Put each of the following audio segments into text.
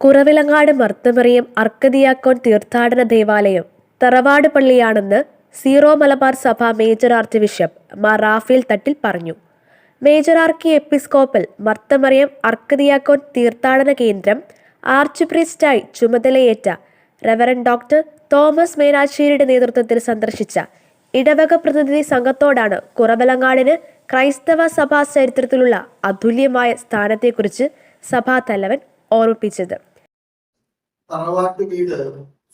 കുറവിലങ്ങാട് മർത്തമറിയം അർക്കദിയാക്കോൺ തീർത്ഥാടന ദേവാലയം തറവാട് പള്ളിയാണെന്ന് സീറോ മലബാർ സഭ major arch bishop Mar Raphael Thattil പറഞ്ഞു. മേജർ ആർക്കി എപ്പിസ്കോപ്പൽ മർത്തമറിയം അർക്കദിയാക്കോൺ തീർത്ഥാടന കേന്ദ്രം ആർച്ച് പ്രീസ്റ്റായി ചുമതലയേറ്റ റവറൻ ഡോക്ടർ തോമസ് മേനാശ്ശേരിയുടെ നേതൃത്വത്തിൽ സന്ദർശിച്ച ഇടവക പ്രതിനിധി സംഘത്തോടാണ് കുറവലങ്ങാടിന് ക്രൈസ്തവ സഭാ ചരിത്രത്തിലുള്ള അതുല്യമായ സ്ഥാനത്തെക്കുറിച്ച് സഭാ തലവൻ ഓർമ്മിപ്പിച്ചത്. തറവാട്ട് വീട്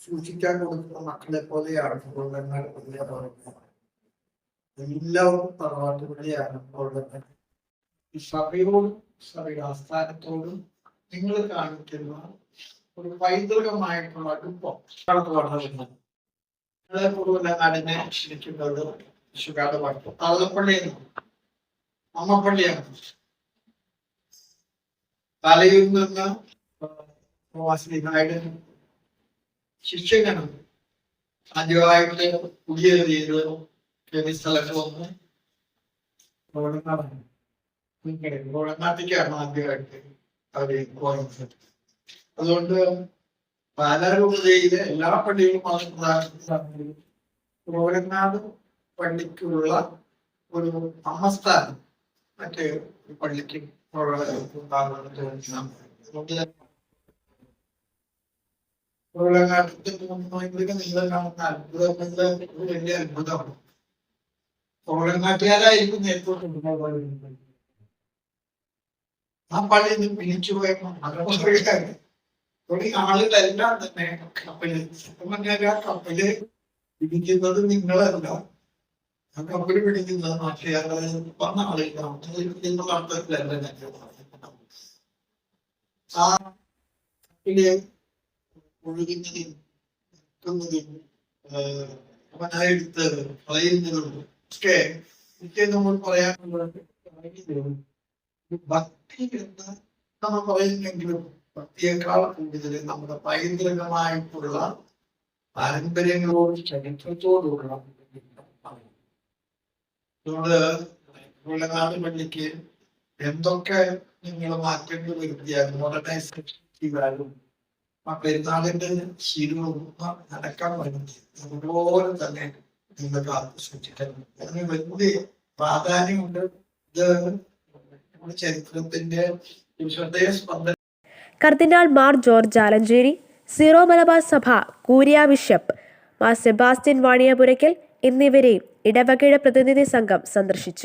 സൂക്ഷിക്കാൻ കൊടുക്കുന്ന മക്കളെ പോലെയാണ് വീടിയാണ് ഈ ആസ്ഥാനത്തോടും നിങ്ങൾ കാണിക്കുന്ന ഒരു പൈതൃകമായിട്ടുള്ള നിങ്ങളെ കൊള്ളനാടിനെ ക്ഷണിക്കുന്നത് ശുകാട് പാട്ട് തള്ളപ്പള്ളിയെന്ന് അമ്മപ്പള്ളിയാണ്. തലയിൽ നിന്ന് പ്രവാസിനികായുടെ ശിക്ഷിക്കണം. ആദ്യമായിട്ട് പുതിയ ഏത് സ്ഥലത്ത് വന്ന് ഗോളനാട്ടിക്കാണ് ആദ്യമായിട്ട് അതുകൊണ്ട് പാലാരൂപതയിലെ എല്ലാ പള്ളികളും ഗോളനാട് പള്ളിക്കുള്ള ഒരു അമ്മസ്ഥാനം മറ്റേ പള്ളിക്ക് ഉണ്ടാകുന്നത് കോളങ്ങാട്ടത്തിൽ ഇതൊക്കെ നിങ്ങൾ കാണുന്ന അത്ഭുതം എന്നത് ഒരു വലിയ അത്ഭുതമാണ് കോളങ്ങാട്ടുകാരായിരിക്കും നേതൃത്വം ആ പള്ളിയിൽ നിന്ന് പിരിച്ചു പോയ ഒരു ആളുകളെല്ലാം തന്നെ കപ്പൽ സത്യം ആ കപ്പൽ പിടിക്കുന്നത് നിങ്ങളല്ല ആ കപ്പൽ പിടിക്കുന്നത് നാട്ടുകാരെ വന്ന ആളുകളാണ് നിങ്ങൾ അർത്ഥത്തിലല്ല ഞാൻ പറയുന്നത്. ആ കപ്പൽ ഒഴുകുന്നതും നിൽക്കുന്നതും അവനായെടുത്ത് കളയുന്നതും ഒക്കെ ഒക്കെ നമ്മൾ പറയാനുള്ളത് ഭക്തി എന്ന് നമ്മൾ പറയുന്നെങ്കിലും ഭക്തിയേക്കാൾ കൂടുതൽ നമ്മുടെ പൈതൃകമായിട്ടുള്ള പാരമ്പര്യങ്ങളോട് ചരിത്രത്തോടുള്ള അതുകൊണ്ട് നാട് പള്ളിക്ക് എന്തൊക്കെ നിങ്ങൾ മാറ്റങ്ങൾ വരുത്തിയാലും മോഡേണൈസേഷൻ ചെയ്താലും ആ പെരുന്നാളിന്റെ ശീലവും നടക്കാൻ വേണ്ടി അതുപോലെ തന്നെ നിങ്ങൾക്ക് ആഘോഷിച്ചിട്ടുണ്ട് അതിന് വലിയ പ്രാധാന്യമുണ്ട്. ഇത് നമ്മുടെ ചരിത്രത്തിന്റെ ശ്രദ്ധേയ സ്പന്ദനം. Cardinal Mar George Alencherry zero Malabar സഭ curia bishop Mar Sebastian Vaniyapurackal എന്നിവരെയും ഇടവകയുടെ പ്രതിനിധി സംഘം സന്ദർശിച്ചു.